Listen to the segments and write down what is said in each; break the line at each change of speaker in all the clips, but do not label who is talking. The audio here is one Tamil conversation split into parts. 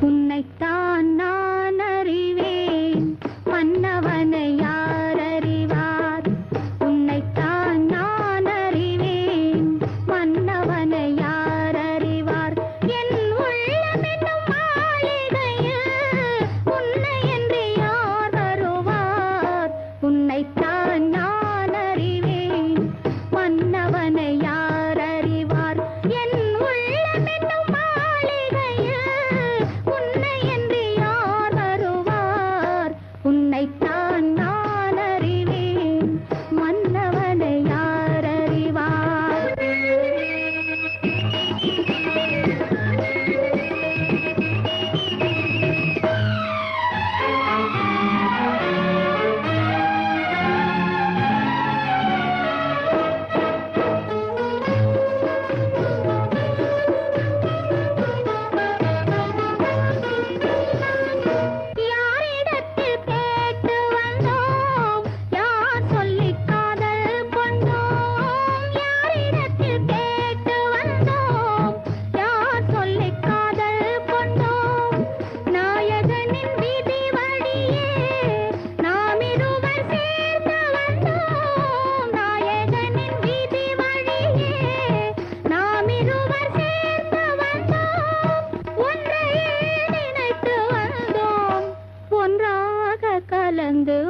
உன்னைத்தான் நான்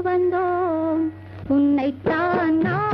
வந்தோம். உன்னைத்தான் நான்